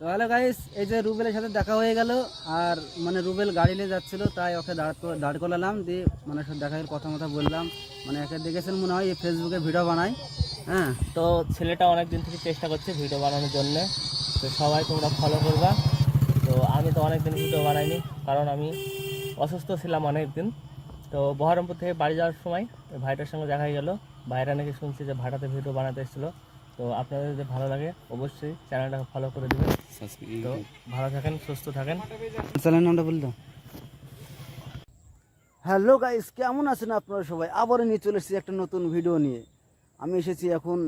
তো hello guys এই যে রুবেলের সাথে দেখা হয়ে গেল আর মানে রুবেল গাড়ি নিয়ে যাচ্ছিল তাই ওকে দাঁড় করে- দাঁড় করালাম দিয়ে মানে সাথে দেখা কথা মতো বললাম। মানে একে দেখেছেন মনে হয় এই ফেসবুকে ভিডিও বানায় হ্যাঁ। তো ছেলেটা অনেক দিন থেকে চেষ্টা করছে ভিডিও বানানোর জন্য তো সবাই তোমরা ফলো করবা। তো আমি তো অনেক দিন ভিডিও বানাইনি কারণ আমি অসুস্থ ছিলাম অনেক দিন তো বহরমপুর থেকে বাড়ি যাওয়ার সময় ভাইটার সঙ্গে দেখা গেল। ভাইরা নাকি শুনছি যে ভাড়াতে ভিডিও বানাতে এসেছিল। তো আপনাদের যদি ভালো লাগে অবশ্যই চ্যানেলটাকে ফলো করে দেবেন। তো ভালো থাকেন সুস্থ থাকেন। চ্যানেল নামটা বল দাও। হ্যালো গাইস কেমন আছেন আপনারা সবাই? আবারও নিয়ে চলে এসেছি একটা নতুন ভিডিও নিয়ে। আমি এসেছি এখন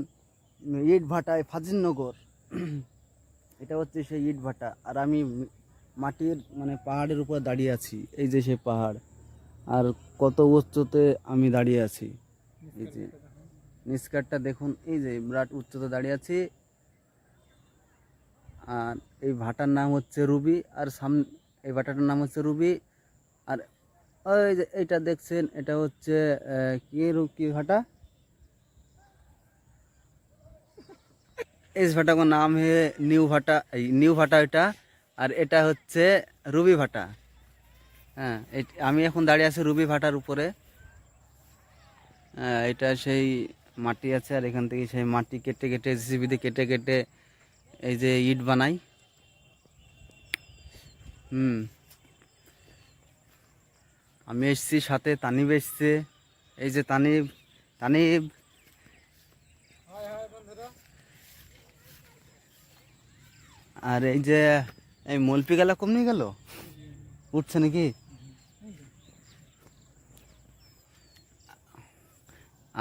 ইট ভাটায় ফাজিলনগর। এটা হচ্ছে সেই ইট ভাটা আর আমি মাটির মানে পাহাড়ের উপর দাঁড়িয়ে আছি। এই যে সেই পাহাড়। আর কত উচ্চতে আমি দাঁড়িয়ে আছি। এই যে নিষ্কারটা দেখুন এই যে বিরাট উচ্চতে দাঁড়িয়ে আছি আর এই ভাটার নাম হচ্ছে রুবি আর সাম এই ভাটাটার নাম হচ্ছে রুবি আর ওই যে এইটা দেখছেন এটা হচ্ছে আহ, কি রু- কি ভাটা इस भाटा का नाम है न्यू भाटा এই নিউ ভাটা এটা আর এটা হচ্ছে রুবি ভাটা হ্যাঁ এট- আমি এখন দাঁড়িয়ে আছি রুবি ভাটার উপরে হ্যাঁ, এটা সেই মাটি আছে আর এখান থেকে সেই মাটি কেটে কেটে জিসিবি দিয়ে কেটে কেটে এই যে ইট বানাই। হুম। আমি এসছি, সাথে তানিব এসছে। এই যে তানিব তানিব। আর এই যে, এই মলপি গেলা কমনি গেল? উঠছে নাকি?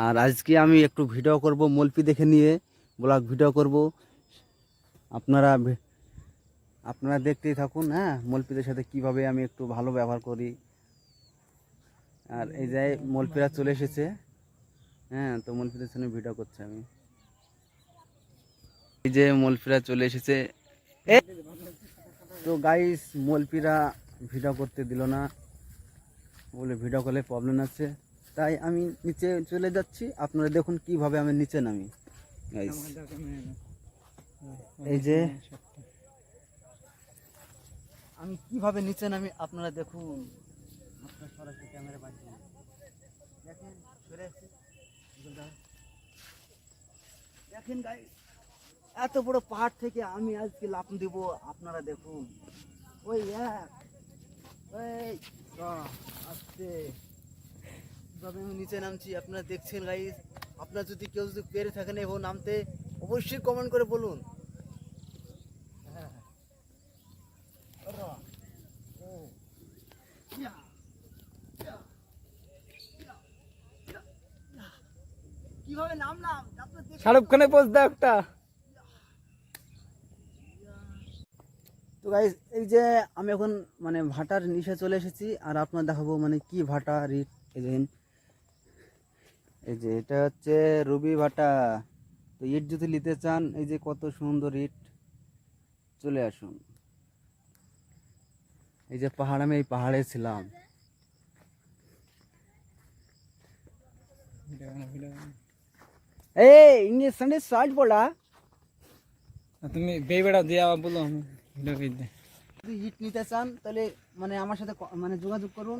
আর আজকে আমি একটু ভিডিও করব, মলপি দেখে নিয়ে ব্লগ ভিডিও করব। আপনারা আপনারা দেখতেই থাকুন হ্যাঁ মলপিদের সাথে কীভাবে আমি একটু ভালো ব্যবহার করি। আর এই যে মলপিরা চলে এসেছে হ্যাঁ তো মলপিদের সঙ্গে ভিডিও করছি আমি। এই যে মলপিরা চলে এসেছে। তো গাইস মলপিরা ভিডিও করতে দিল না। বলে ভিডিও কলে প্রবলেম আছে। তাই আমি নিচে চলে যাচ্ছি। আপনারা দেখুন কীভাবে আমি নিচে নামি। এই যে আমি কীভাবে নিচে নামি আপনারা দেখুন। দেখেন এত বড় পাহাড় থেকে আমি আজকে লাফ দিব, আপনারা দেখুন। ওই এক ওই আমি নিচে নামছি আপনারা দেখছেন গাইস আপনারা যদি কেউ যদি পেরে থাকেন এবং নামতে অবশ্যই কমেন্ট করে বলুন। শাহরুখ পোস্ট দাও একটা। তো গাইজ এই যে আমি এখন মানে ভাটার নিচে চলে এসেছি আর আপনার দেখাবো মানে কি ভাটা রিট এই যে এই যে এটা হচ্ছে রুবি ভাটা। তো ইট যদি নিতে চান এই যে কত সুন্দর ইট। চলে আসুন। এই যে পাহাড় আমি এই পাহাড়ে ছিলাম। এই ইংলিশ সানডে শর্ট বলা তুমি বেবেটা দিয়ে আবার বলো যদি হিট নিতে চান তাহলে মানে আমার সাথে মানে যোগাযোগ করুন।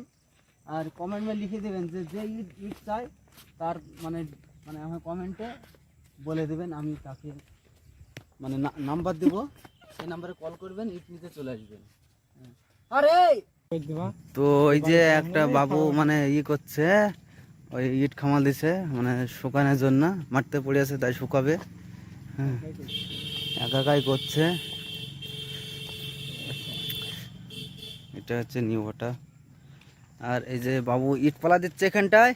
আর কমেন্টে লিখে দেবেন যে যে ইট ইট চাই তার মানে মানে আমার কমেন্টে বলে দেবেন, আমি তাকে মানে নাম্বার দেব। সেই নাম্বারে কল করবেন ইট চলে আসবেন। হ্যাঁ। আরে! তো ওই যে একটা বাবু মানে ই করছে, ওই ইট খামাল দিছে মানে শুকানোর জন্য মারতে পড়ে আছে, তাই শুকাবে। হ্যাঁ। একাকাই করছে। এটা হচ্ছে নিউ ভাটা আর এই যে বাবু ইট পালা দিচ্ছে এখানটায়।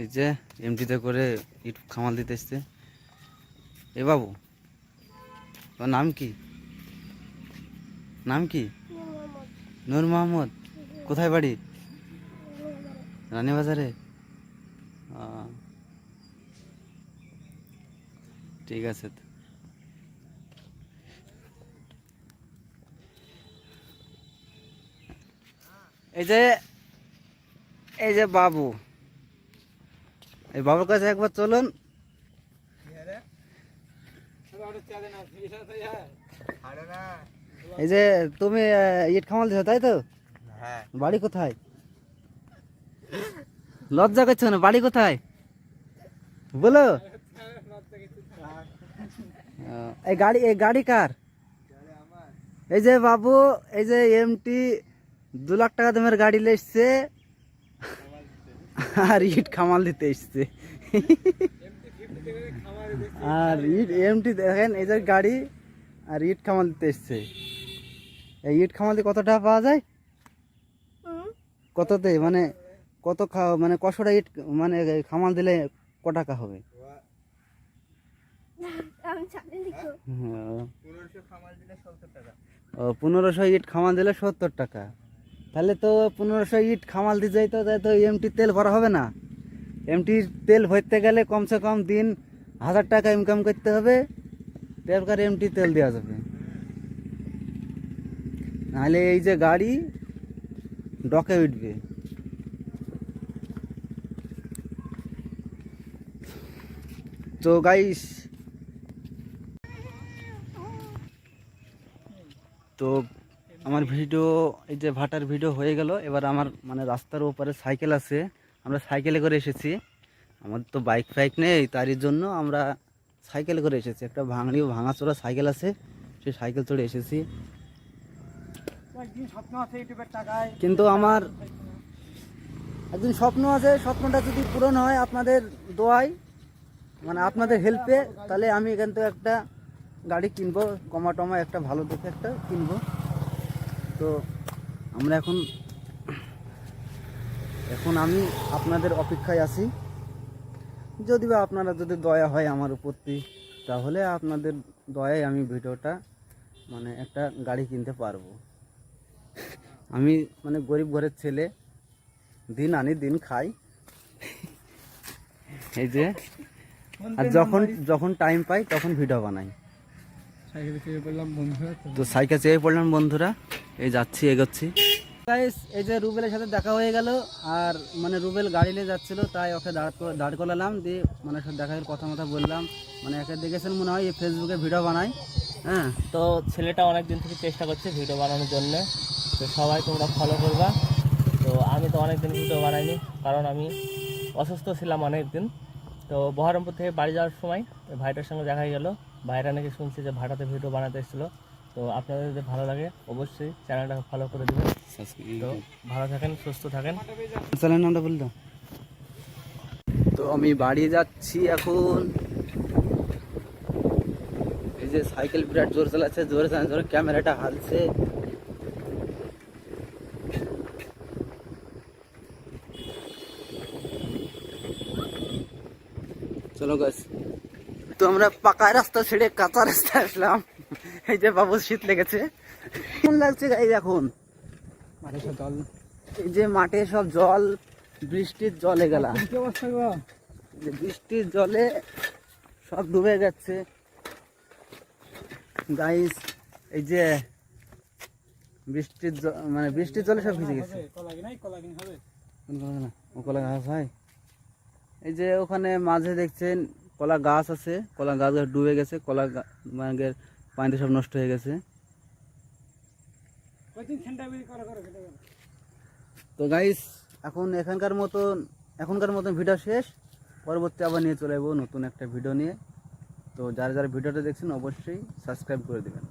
এই যে এমটিতে করে ইট খামাল দিতে এসছে। এ বাবু তোর নাম কি? নাম কি? নূর মোহাম্মদ কোথায় বাড়ি? রানীবাজারে? ঠিক আছে। এই যে এই যে বাবু। এই বাবার কাছে একবার চলুন। এই যে তুমি ইট খামাল দিছো তাই তো? হ্যাঁ। বাড়ি কোথায়? লজ্জা করছ না বাড়ি কোথায়? বলো। এই গাড়ি এই গাড়ি কার? এই যে বাবু এই যে এমটি দু লাখ টাকা দামের গাড়ি এসছে। আর ইট খামাল দিতে এসছে। আর ইট, এমটি দেখেন যে গাড়ি, আর ইট খামাল দিতে এসছে। এই ইট খামাল দিয়ে কত টাকা পাওয়া যায়? কততে? মানে কত খা- মানে কশোটা ইট মানে খামাল দিলে ক টাকা হবে? পনেরোশো ইট খামাল দিলে সত্তর টাকা। তাহলে তো পনেরোশো ইট খামাল দিয়ে যাই তো তাহলে তো এমটি তেল ভরা হবে না। এমটির তেল ভরতে গেলে কমসে কম দিন হাজার টাকা ইনকাম করতে হবে, তারপর এমটি তেল দেওয়া যাবে। নাহলে এই যে গাড়ি, ডকে উঠবে। তো গাইস তো আমার ভিডিও এই যে ভাটার ভিডিও হয়ে গেল। এবার আমার মানে রাস্তার ওপারে সাইকেল আছে। আমরা সাইকেলে করে এসেছি। আমাদের তো বাইক ফাইক নেই তারই জন্য আমরা সাইকেল করে এসেছি। একটা ভাঙড়ি ভাঙাচোরা সাইকেল আছে সেই সাইকেল চড়ে এসেছি। কিন্তু আমার একদিন স্বপ্ন আছে স্বপ্নটা যদি পূরণ হয় আপনাদের দোয়ায় মানে আপনাদের হেল্পে তাহলে আমি এখান থেকে একটা গাড়ি কিনবো কমা টমা একটা ভালো দেখে একটা কিনবো। তো আমরা এখন এখন আমি আপনাদের অপেক্ষায় আছি। যদি বা আপনারা যদি দয়া হয় আমার উপরতি তাহলে আপনাদের দয়ায় আমি ভিডিওটা মানে একটা গাড়ি কিনতে পারব। আমি মানে গরিব ঘরের ছেলে দিন আনি দিন খাই। এই যে আর যখন যখন টাইম পাই তখন ভিডিও বানাই। তো সাইকেল চেয়ে পড়লাম বন্ধুরা। এই যাচ্ছি এগোচ্ছি। গাইস এই যে রুবেলের সাথে দেখা হয়ে গেল আর মানে রুবেল গাড়ি নিয়ে যাচ্ছিল তাই ওকে দাঁড় করে- দাঁড় করালাম দিয়ে মানে সাথে দেখা হয়ে কথা মতো বললাম। মানে একে দেখেছেন মনে হয় এই ফেসবুকে ভিডিও বানাই হ্যাঁ? তো ছেলেটা অনেক দিন থেকে চেষ্টা করছে ভিডিও বানানোর জন্য। তো সবাই তোমরা ফলো করবা। তো আমি তো অনেক দিন ভিডিও বানাইনি কারণ আমি অসুস্থ ছিলাম অনেক দিন তো বহরমপুর থেকে বাড়ি যাওয়ার সময় ভাইটার সঙ্গে দেখা গেল। ভাইরা নাকি শুনছি যে ভাটাতে ভিডিও বানাতে এসেছিল। তো আপনাদের যদি ভালো লাগে অবশ্যই চ্যানেলটাকে ফলো করে দেবেন। তো ভালো থাকেন সুস্থ থাকেন। চ্যানেল নামটা বল দাও। তো আমি বাড়ি যাচ্ছি এখন। এই যে সাইকেল বিরাট জোর চালাচ্ছে জোরে চালাচ্ছে জোরে ক্যামেরাটা হালছে। চলো গাছ তো আমরা পাকা রাস্তা ছেড়ে কাঁচা রাস্তায় আসলাম। এই যে বাবু শীত লেগেছে। কেমন লাগছে গাইজ এখন? মাঠে সব জল। এই যে মাঠে সব জল বৃষ্টির জলে গেলাম কি অবস্থা গো? বৃষ্টির জলে সব ডুবে গেছে। গাইস এই যে বৃষ্টির মানে বৃষ্টির জলে সব ভিজে গেছে? ও কলা গাছ হয়? এই যে ওখানে মাঝে দেখছেন কলা গাছ আছে। কলা গাছ ডুবে গেছে কলা মানে পানিতে সব নষ্ট হয়ে গেছে। তো গাইস এখন এখানকার মতন এখনকার মতন ভিডিও শেষ। পরবর্তী আবার নিয়ে চলে যাব নতুন একটা ভিডিও নিয়ে। তো যারা যারা ভিডিওটা দেখছেন অবশ্যই সাবস্ক্রাইব করে দেবেন।